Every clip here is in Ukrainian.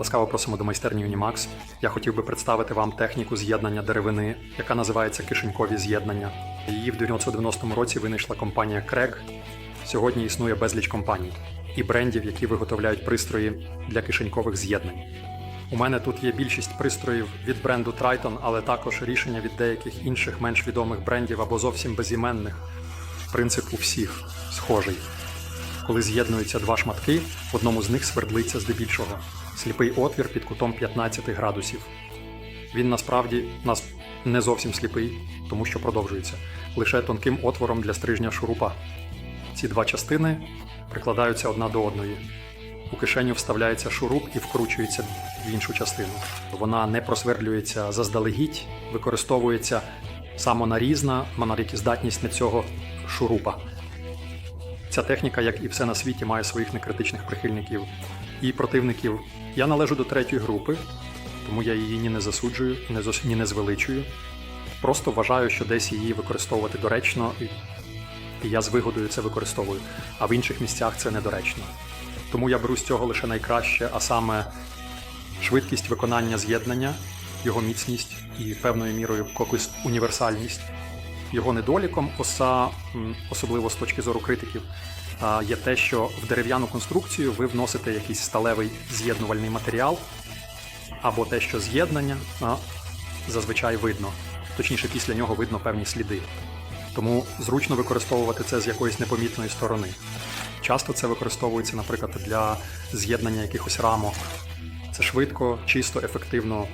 Ласкаво просимо до майстерні Unimax. Я хотів би представити вам техніку з'єднання деревини, яка називається кишенькові з'єднання. Її в 1990 році винайшла компанія Craig. Сьогодні існує безліч компаній і брендів, які виготовляють пристрої для кишенькових з'єднань. У мене тут є більшість пристроїв від бренду Triton, але також рішення від деяких інших менш відомих брендів або зовсім безіменних. Принцип у всіх схожий. Коли з'єднуються два шматки, в одному з них свердлиться здебільшого сліпий отвір під кутом 15 градусів. Він насправді нас не зовсім сліпий, тому що продовжується лише тонким отвором для стрижня шурупа. Ці два частини прикладаються одна до одної. У кишеню вставляється шуруп і вкручується в іншу частину. Вона не просвердлюється заздалегідь, використовується самонарізна здатність на цього шурупа. Ця техніка, як і все на світі, має своїх некритичних прихильників і противників. Я належу до третьої групи, тому я її ні не засуджую, ні не зос- ні не звеличую. Просто вважаю, що десь її використовувати доречно, і, я з вигодою це використовую, а в інших місцях це недоречно. Тому я беру з цього лише найкраще, а саме швидкість виконання з'єднання, його міцність і певною мірою якусь універсальність. Його недоліком, оса, особливо з точки зору критиків, є те, що в дерев'яну конструкцію ви вносите якийсь сталевий з'єднувальний матеріал, або те, що з'єднання зазвичай видно. Точніше, після нього видно певні сліди. Тому зручно використовувати це з якоїсь непомітної сторони. Часто це використовується, наприклад, для з'єднання якихось рамок. Це швидко, чисто, ефективно,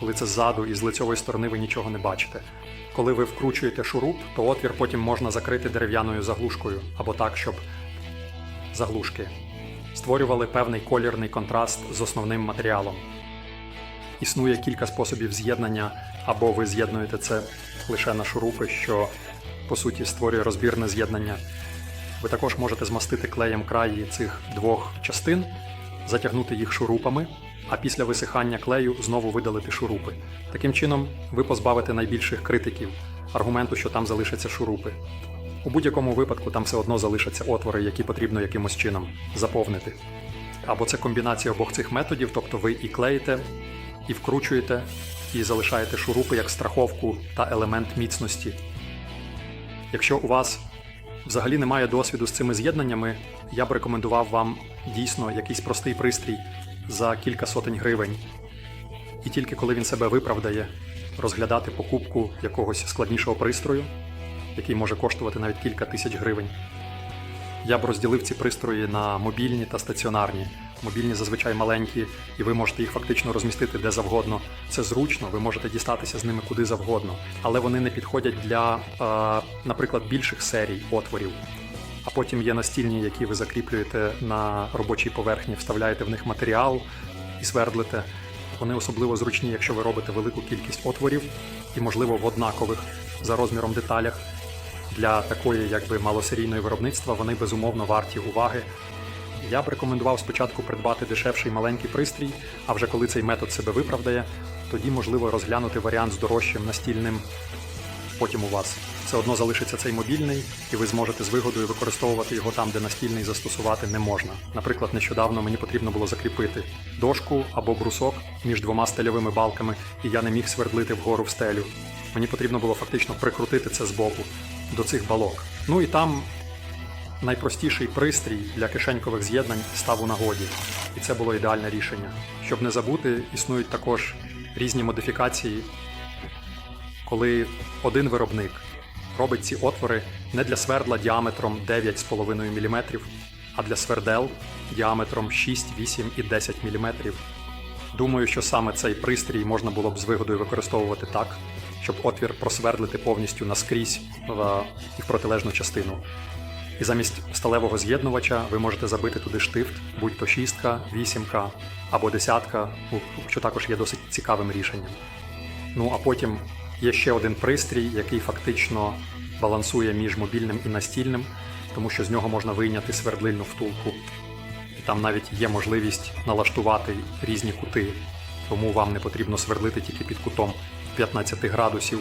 коли це ззаду і з лицьової сторони ви нічого не бачите. Коли ви вкручуєте шуруп, то отвір потім можна закрити дерев'яною заглушкою або так, щоб заглушки створювали певний колірний контраст з основним матеріалом. Існує кілька способів з'єднання, або ви з'єднуєте це лише на шурупи, що по суті створює розбірне з'єднання. Ви також можете змастити клеєм краї цих двох частин, затягнути їх шурупами, а після висихання клею знову видалити шурупи. Таким чином, ви позбавите найбільших критиків аргументу, що там залишаться шурупи. У будь-якому випадку там все одно залишаться отвори, які потрібно якимось чином заповнити. Або це комбінація обох цих методів, тобто ви і клеїте, і вкручуєте, і залишаєте шурупи як страховку та елемент міцності. Якщо у вас взагалі немає досвіду з цими з'єднаннями, я б рекомендував вам дійсно якийсь простий пристрій за кілька сотень гривень. І тільки коли він себе виправдає, розглядати покупку якогось складнішого пристрою, який може коштувати навіть кілька тисяч гривень. Я б розділив ці пристрої на мобільні та стаціонарні. Мобільні зазвичай маленькі, і ви можете їх фактично розмістити де завгодно. Це зручно, ви можете дістатися з ними куди завгодно, але вони не підходять для, е, наприклад, більших серій отворів. А потім є настільні, які ви закріплюєте на робочій поверхні, вставляєте в них матеріал і свердлите. Вони особливо зручні, якщо ви робите велику кількість отворів і, можливо, в однакових за розміром деталях. Для такої, якби малосерійної виробництва вони безумовно варті уваги. Я б рекомендував спочатку придбати дешевший маленький пристрій, а вже коли цей метод себе виправдає, тоді можливо розглянути варіант з дорожчим настільним. Потім у вас все одно залишиться цей мобільний, і ви зможете з вигодою використовувати його там, де настільний застосувати не можна. Наприклад, нещодавно мені потрібно було закріпити дошку або брусок між двома стельовими балками, і я не міг свердлити вгору в стелю. Мені потрібно було фактично прикрутити це збоку до цих балок. Ну і там найпростіший пристрій для кишенькових з'єднань став у нагоді, і це було ідеальне рішення. Щоб не забути, існують також різні модифікації, коли один виробник робить ці отвори не для свердла діаметром 9,5 мм, а для свердел діаметром 6, 8 і 10 мм. Думаю, що саме цей пристрій можна було б з вигодою використовувати так, щоб отвір просвердлити повністю наскрізь в, і в протилежну частину. І замість сталевого з'єднувача ви можете забити туди штифт, будь-то шістка, вісімка або десятка, що також є досить цікавим рішенням. Ну а потім є ще один пристрій, який фактично балансує між мобільним і настільним, тому що з нього можна вийняти свердлильну втулку. І там навіть є можливість налаштувати різні кути, тому вам не потрібно свердлити тільки під кутом 15 градусів.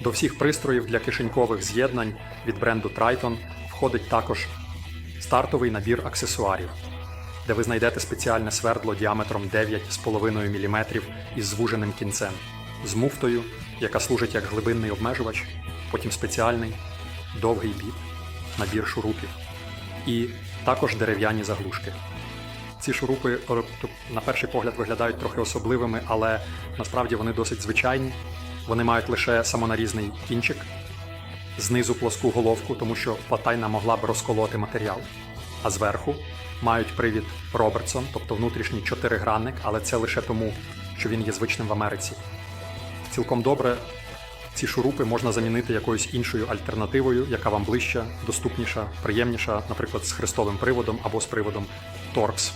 До всіх пристроїв для кишенькових з'єднань від бренду Triton входить також стартовий набір аксесуарів. де ви знайдете спеціальне свердло діаметром 9,5 мм із звуженим кінцем, з муфтою, яка служить як глибинний обмежувач, потім спеціальний, довгий біт, набір шурупів і також дерев'яні заглушки. Ці шурупи е, на перший погляд виглядають трохи особливими, але насправді вони досить звичайні. Вони мають лише самонарізний кінчик, знизу плоску головку, тому що платайна могла б розколоти матеріал. А зверху мають привід Робертсон, тобто внутрішній чотиригранник, але це лише тому, що він є звичним в Америці. Цілком добре ці шурупи можна замінити якоюсь іншою альтернативою, яка вам ближча, доступніша, приємніша, наприклад, з хрестовим приводом або з приводом торкс.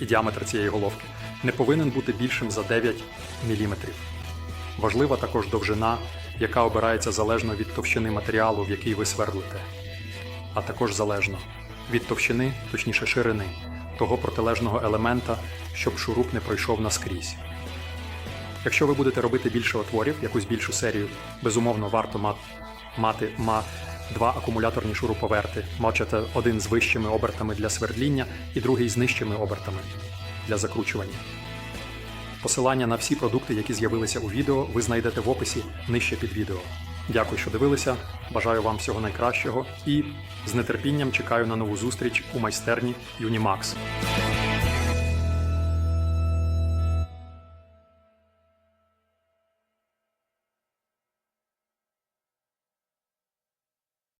І діаметр цієї головки не повинен бути більшим за 9 мм. Важлива також довжина, яка обирається залежно від товщини матеріалу, в який ви свердлите, а також залежно від товщини, точніше ширини, того протилежного елемента, щоб шуруп не пройшов наскрізь. Якщо ви будете робити більше отворів, якусь більшу серію, безумовно варто ма- мати ма два акумуляторні шуруповерти, мачете один з вищими обертами для свердління і другий з нижчими обертами для закручування. Посилання на всі продукти, які з'явилися у відео, ви знайдете в описі нижче під відео. Дякую, що дивилися. Бажаю вам всього найкращого і з нетерпінням чекаю на нову зустріч у майстерні Unimax.